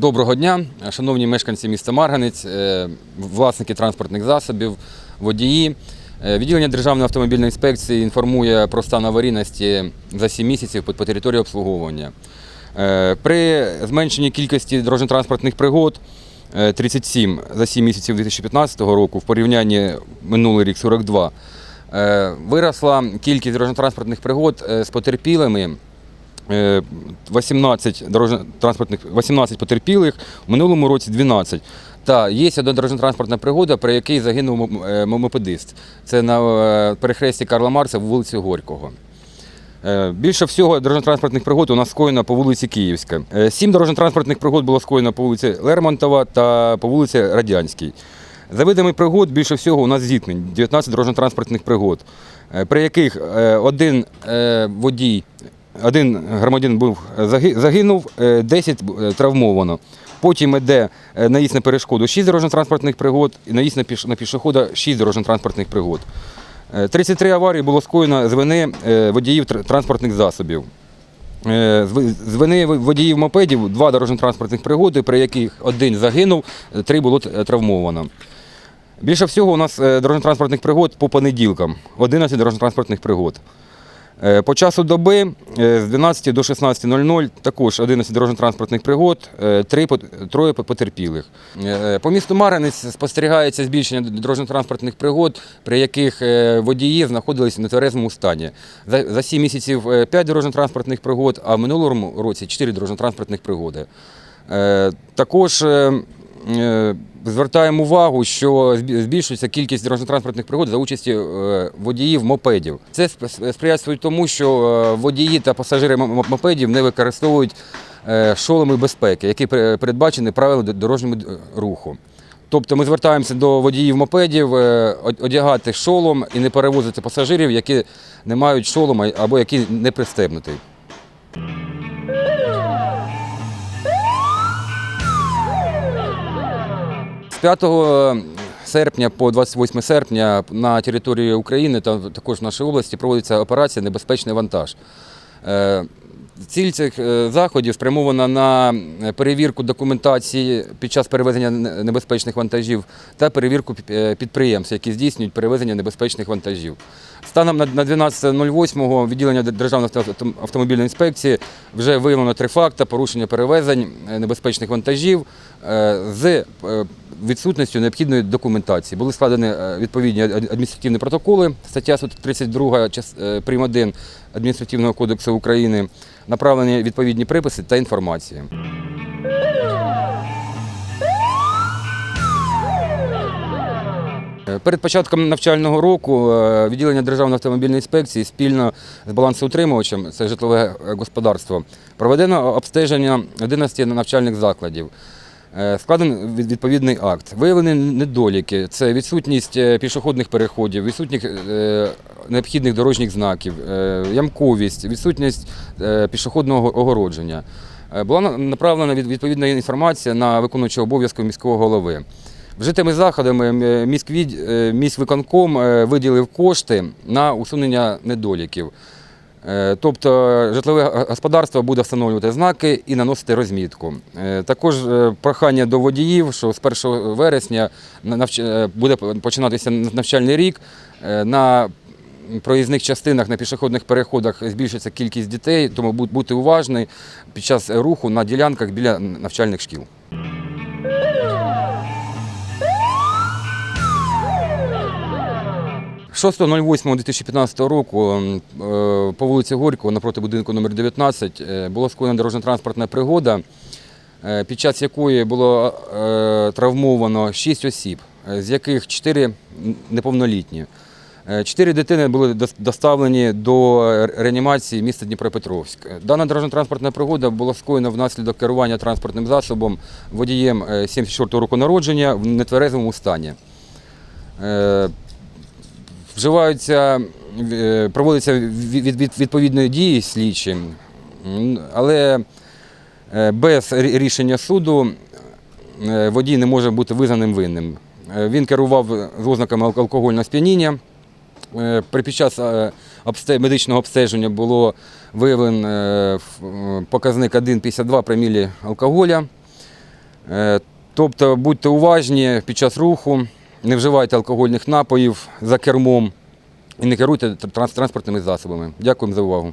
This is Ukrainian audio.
Доброго дня, шановні мешканці міста Марганець, е, власники транспортних засобів, водії. Е, Відділення Державної автомобільної інспекції інформує про стан аварійності за 7 місяців по території обслуговування. Е, При зменшенні кількості дорожньо-транспортних пригод е, 37 за 7 місяців 2015 року в порівнянні минулий рік 42, е, виросла кількість дорожньо-транспортних пригод з потерпілими 18 дорожньо-транспортних 18 потерпілих, у минулому році 12. Та є одна дорожньо-транспортна пригода, при якій загинув е, мопедист. Це на е, перехресті Карла Маркса в вулиці Горького. Е, Більше всього дорожньо-транспортних пригод у нас скоєно по вулиці Київська. Е, Сім дорожньо-транспортних пригод було скоєно по вулиці Лермонтова та по вулиці Радянській. За видами пригод більше всього у нас зіткнень 19 дорожньо-транспортних пригод, е, при яких е, один е, водій, один громадянин був загинув, е, 10 е, травмовано. Потім йде е, наїзд на перешкоду 6 дорожньо-транспортних пригод наїзд на піш- на пішохода 6 дорожньо-транспортних пригод. Е, 33 аварії було скоєно з вини е, водіїв транспортних засобів. Е, з вини водіїв мопедів два дорожньо-транспортних пригоди, при яких один загинув, е, три було травмовано. Більше всього у нас е, дорожньо-транспортних пригод по понеділкам 11 дорожньо-транспортних пригод. Е, По часу доби е, з 12 до 16.00 також 11 дорожньо-транспортних пригод, е, троє потерпілих. По місту Марганець спостерігається збільшення дорожньо-транспортних пригод, при яких водії знаходились в нетверезому стані. За, за 7 місяців 5 дорожньо-транспортних пригод, а в минулому році 4 дорожньо-транспортних пригоди. Також звертаємо увагу, що збільшується кількість дорожньо-транспортних пригод за участі е, водіїв мопедів. Це сп- сприяє тому, що е, водії та пасажири мопедів не використовують е, шоломи безпеки, які передбачені правилами дорожнього руху. Тобто ми звертаємося до водіїв мопедів е, одягати шолом і не перевозити пасажирів, які не мають шолома або які не пристебнуті. 5 серпня по 28 серпня на території України та також в нашій області проводиться операція Небезпечний вантаж. Е, Ціль цих е, заходів спрямована на перевірку документації під час перевезення небезпечних вантажів та перевірку е, підприємств, які здійснюють перевезення небезпечних вантажів. Станом на на 12.08 відділення Державної авто- автомобільної інспекції вже виявлено три факти порушення перевезень е, небезпечних вантажів е, з е, відсутністю необхідної документації. Були складені е, відповідні адміністративні протоколи, стаття 132 час- е, прим. 1 Адміністративного кодексу України, направлені відповідні приписи та інформація. Е, Перед початком навчального року е, відділення Державної автомобільної інспекції спільно з балансоутримувачем, це житлове е, господарство, проведено обстеження 11 навчальних закладів. Е, Складений від- відповідний акт. Виявлені недоліки це відсутність е, пішохідних переходів, відсутність е, необхідних дорожніх знаків, ямковість, відсутність пішохідного огородження. Була направлена від- відповідна інформація на виконуючого обов'язку міського голови. Вжитими заходами міськвиконком виділив кошти на усунення недоліків. Е, Тобто житлове господарство буде встановлювати знаки і наносити розмітку. Е, Також е, прохання до водіїв, що з 1 вересня буде починатися навчальний рік. На проїзних частинах на пішохідних переходах збільшиться кількість дітей, тому будьте уважні під час руху на ділянках біля навчальних шкіл. – 6.08.2015 року е, по вулиці Горького напроти будинку номер 19 е, була скоєна дорожньо-транспортна пригода, е, під час якої було травмовано 6 осіб, з яких 4 неповнолітні. Чотири дитини були доставлені до реанімації міста Дніпропетровськ. Дана дорожньо-транспортна пригода була скоєна внаслідок керування транспортним засобом водієм е, 74-го року народження в нетверезому стані. Вживаються, е, від- відповідної дії слідчі, але е, без рішення суду е, водій не може бути визнаним винним. Він керував з ознаками алкогольного сп'яніння. Під час медичного обстеження було виявлен ф- е, показник 1,52 промілі алкоголя. Тобто будьте уважні під час руху, не вживайте алкогольних напоїв за кермом і не керуйте транспортними засобами. Дякуємо за увагу.